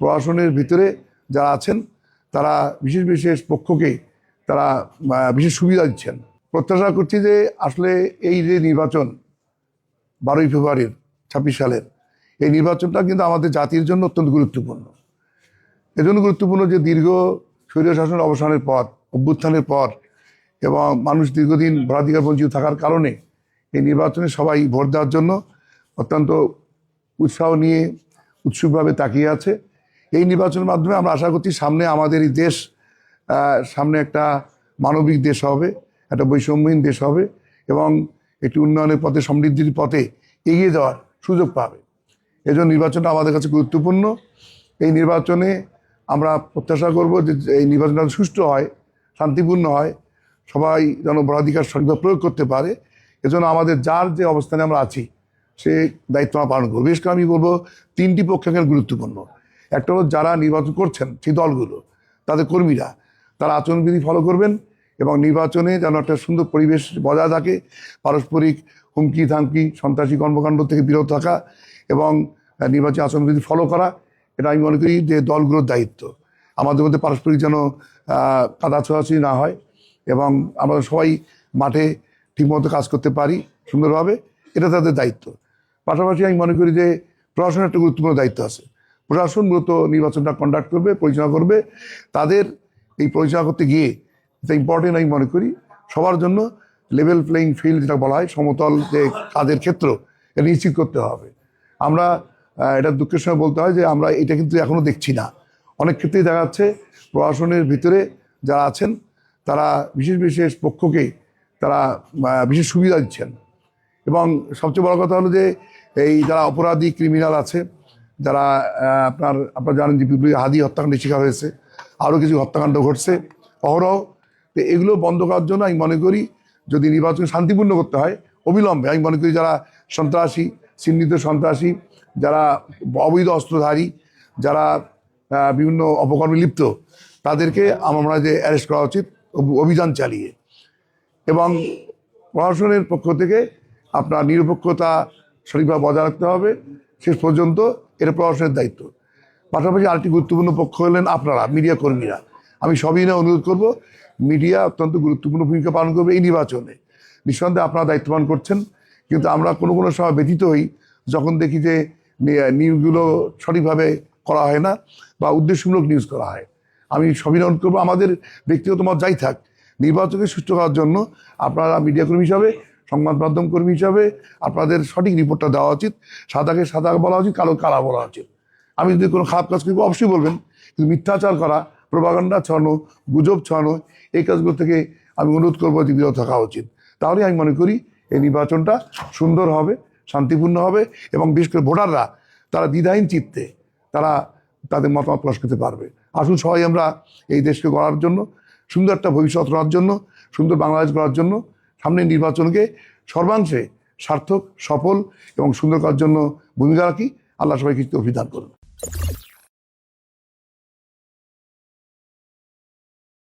প্রশাসনের ভিতরে যারা আছেন, তারা বিশেষ বিশেষ পক্ষকে তারা বিশেষ সুবিধা দিচ্ছেন। প্রত্যাশা করছি যে আসলে এই যে নির্বাচন বারোই ফেব্রুয়ারির ছাব্বিশ সালের, এই নির্বাচনটা কিন্তু আমাদের জাতির জন্য অত্যন্ত গুরুত্বপূর্ণ। এজন্য গুরুত্বপূর্ণ যে দীর্ঘ স্বৈর শাসনের অবসানের পর, অভ্যুত্থানের পর এবং মানুষ দীর্ঘদিন ভোটাধিকার বঞ্চিত থাকার কারণে এই নির্বাচনে সবাই ভোট দেওয়ার জন্য অত্যন্ত উৎসাহ নিয়ে উৎসুকভাবে তাকিয়ে আছে। এই নির্বাচনের মাধ্যমে আমরা আশা করছি সামনে আমাদের এই দেশ সামনে একটা মানবিক দেশ হবে, একটা বৈষম্যহীন দেশ হবে এবং একটি উন্নয়নের পথে, সমৃদ্ধির পথে এগিয়ে যাওয়ার সুযোগ পাবে। এজন্য নির্বাচনটা আমাদের কাছে গুরুত্বপূর্ণ। এই নির্বাচনে আমরা প্রত্যাশা করব যে এই নির্বাচনটা সুষ্ঠু হয়, শান্তিপূর্ণ হয়, সবাই যেন ভোটাধিকার সঠিকভাবে প্রয়োগ করতে পারে। এজন্য আমাদের যার যে অবস্থানে আমরা আছি, সে দায়িত্ব আমরা পালন করব। করে আমি বলব, তিনটি পক্ষ গুরুত্বপূর্ণ। একটা হলো যারা নির্বাচন করছেন, সেই দলগুলো, তাদের কর্মীরা, তারা আচরণবিধি ফলো করবেন এবং নির্বাচনে যেন একটা সুন্দর পরিবেশ বজায় থাকে, পারস্পরিক হুমকি থামকি সন্ত্রাসী কর্মকাণ্ড থেকে বিরত থাকা এবং নির্বাচনী আচরণবিধি ফলো করা, এটা আমি মনে করি যে দলগুলোর দায়িত্ব। আমাদের মধ্যে পারস্পরিক যেন কাদা ছোঁয়াছুঁই না হয় এবং আমরা সবাই মাঠে ঠিকমতো কাজ করতে পারি সুন্দরভাবে, এটা তাদের দায়িত্ব। পাশাপাশি আমি মনে করি যে প্রশাসনের একটা গুরুত্বপূর্ণ দায়িত্ব আছে। প্রশাসন মূলত নির্বাচনটা কন্ডাক্ট করবে, পরিচালনা করবে। তাদের এই পরিচালনা করতে গিয়ে এটা ইম্পর্টেন্ট আমি মনে করি, সবার জন্য লেভেল প্লেইং ফিল্ড যেটা বলা হয়, সমতল যে কাজের ক্ষেত্র, এটা নিশ্চিত করতে হবে। আমরা এটা দুঃখের সময় বলতে হয় যে আমরা এটা কিন্তু এখনও দেখছি না। অনেক ক্ষেত্রেই দেখা যাচ্ছে প্রশাসনের ভিতরে যারা আছেন, তারা বিশেষ বিশেষ পক্ষকে তারা বিশেষ সুবিধা দিচ্ছেন। এবং সবচেয়ে বড় কথা হলো যে এই যারা অপরাধী ক্রিমিনাল আছে যারা আপনার, আপনারা জানেন যে হাদি হত্যাকাণ্ডের শিকার হয়েছে, আরও কিছু হত্যাকাণ্ড ঘটছে। অহরহ, তো এগুলো বন্ধ করার জন্য আমি মনে করি যদি নির্বাচন শান্তিপূর্ণ করতে হয়, অবিলম্বে। আমি মনে করি যারা সন্ত্রাসী, চিহ্নিত সন্ত্রাসী, যারা অবৈধ অস্ত্রধারী, যারা বিভিন্ন অপকর্মে লিপ্ত, তাদেরকে আমরা যে অ্যারেস্ট করা উচিত, অভি- অভিযান চালিয়ে। এবং প্রশাসনের পক্ষ থেকে আপনার নিরপেক্ষতা সঠিকভাবে বজায় রাখতে হবে। শেষ পর্যন্ত এটা প্রশাসনের দায়িত্ব। পাশাপাশি আরেকটি গুরুত্বপূর্ণ পক্ষ হলেন আপনারা, মিডিয়া কর্মীরা। আমি সবই না অনুরোধ করব, মিডিয়া অত্যন্ত গুরুত্বপূর্ণ ভূমিকা পালন করবে এই নির্বাচনে। নিঃসন্দেহে আপনারা দায়িত্ব পালন করছেন, কিন্তু আমরা কোনো কোনো সময় ব্যতীত হই যখন দেখি যে নিউজগুলো সঠিকভাবে করা হয় না বা উদ্দেশ্যমূলক নিউজ করা হয়। আমি সবই অনুরোধ করব, আমাদের ব্যক্তিগত মত যাই থাক, নির্বাচনকে সুস্থ করার জন্য আপনারা মিডিয়া কর্মী হিসাবে সংবাদ মাধ্যম কর্মী হিসাবে আপনাদের সঠিক রিপোর্টটা দেওয়া উচিত। সাদাকে সাদা বলা উচিত কালো কালা বলা উচিত। আমি যদি কোনো খারাপ কাজ করি, অবশ্যই বলবেন কিন্তু মিথ্যাচার করা প্রভাকাণ্ডা ছড়ানো, গুজব ছড়ানো, এই কাজগুলো থেকে আমি অনুরোধ করব যে বিরত থাকা উচিত। তাহলে আমি মনে করি এই নির্বাচনটা সুন্দর হবে, শান্তিপূর্ণ হবে এবং বিশেষ করে ভোটাররা, তারা দ্বিধাহীন চিত্তে, তারা তাদের মতামত প্রকাশ করতে পারবে। আসুন সবাই আমরা এই দেশকে গড়ার জন্য, সুন্দর একটা ভবিষ্যৎ গড়ার জন্য, সুন্দর বাংলাদেশ গড়ার জন্য সামনের নির্বাচনকে সর্বাংশে সার্থক, সফল এবং সুন্দর করার জন্য ভূমিকা রাখি। আল্লাহ সবাইকে অভিধান করুন।